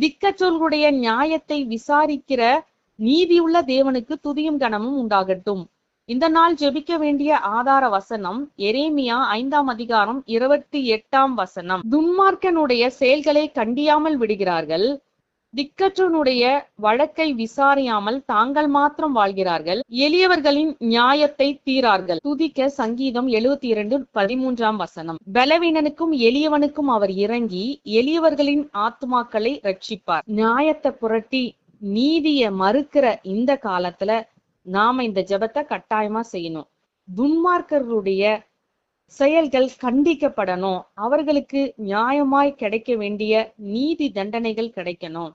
திக்கச்சொல்களுடைய நியாயத்தை விசாரிக்கிற நீதியுள்ள தேவனுக்கு துதியும் கனமும் உண்டாகட்டும். இந்த நாள் ஜெபிக்க வேண்டிய ஆதார வசனம் எரேமியா ஐந்தாம் அதிகாரம் இருபத்தி எட்டாம் வசனம். துன்மார்க்கனுடைய செயல்களை கண்டியாமல் விடுகிறார்கள். திக்கற்றனுடைய வழக்கை விசாரியாமல் தாங்கள் மாத்திரம் வாழ்கிறார்கள். எளியவர்களின் நியாயத்தை தீரார்கள். துதிக்க சங்கீதம் எழுபத்தி இரண்டு பதிமூன்றாம் வசனம். பலவீனனுக்கும் எளியவனுக்கும் அவர் இறங்கி எளியவர்களின் ஆத்மாக்களை ரட்சிப்பார் நியாயத்தை புரட்டி நீதிய மறுக்கிற இந்த காலத்துல நாம இந்த ஜெபத்தை கட்டாயமா செய்யணும். துன்மார்க்கர்களுடைய செயல்கள் கண்டிக்கப்படணும். அவர்களுக்கு நியாயமாய் கிடைக்க வேண்டிய நீதி தண்டனைகள் கிடைக்கணும்.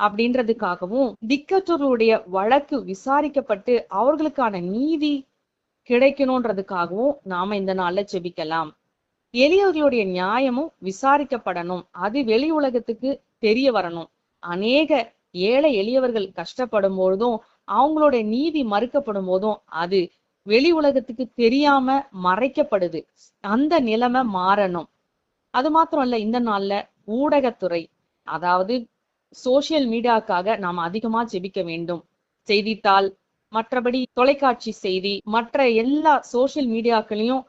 அப்படின்றதுக்காகவும் திக்கற்றோருடைய வழக்கு விசாரிக்கப்பட்டு அவர்களுக்கான நீதி கிடைக்கணுன்றதுக்காகவும் நாம இந்த நாள்ல ஜெபிக்கலாம் எளியவர்களுடைய நியாயமும் விசாரிக்கப்படணும். அது வெளி உலகத்துக்கு தெரிய வரணும். அநேக ஏழை எளியவர்கள் கஷ்டப்படும் பொழுதும் அவங்களுடைய நீதி மறுக்கப்படும் போதும் அது வெளி உலகத்துக்கு தெரியாம மறைக்கப்படுது. அந்த நிலைமை மாறணும். அது மாத்திரம் இல்ல இந்த நாள்ல ஊடகத்துறை அதாவது சோசியல் மீடியாக்காக நாம் அதிகமா ஜெபிக்க வேண்டும். செய்தித்தாள் மற்றபடி தொலைக்காட்சி செய்தி மற்ற எல்லா சோசியல் மீடியாக்களையும்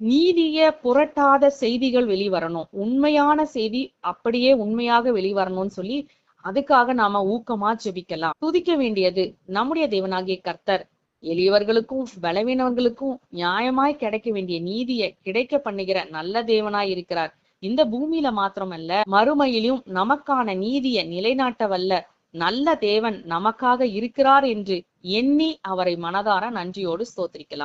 நீதிய புரட்டாத செய்திகள் வெளிவரணும். உண்மையான செய்தி அப்படியே உண்மையாக வெளிவரணும்னு சொல்லி அதுக்காக நாம ஊக்கமா ஜெபிக்கலாம். துதிக்க வேண்டியது நம்முடைய தேவனாகிய கர்த்தர். எளியவர்களுக்கும் பலவீனவர்களுக்கும் நியாயமாய் கிடைக்க வேண்டிய நீதியை கிடைக்க பண்ணுகிற நல்ல தேவனாய் இருக்கிறார். இந்த பூமியில மாத்திரமல்ல மறுமையிலும் நமக்கான நீதியை நிலைநாட்ட வல்ல நல்ல தேவன் நமக்காக இருக்கிறார் என்று எண்ணி அவரை மனதார நன்றியோடு ஸ்தோத்திரிக்கலாம்.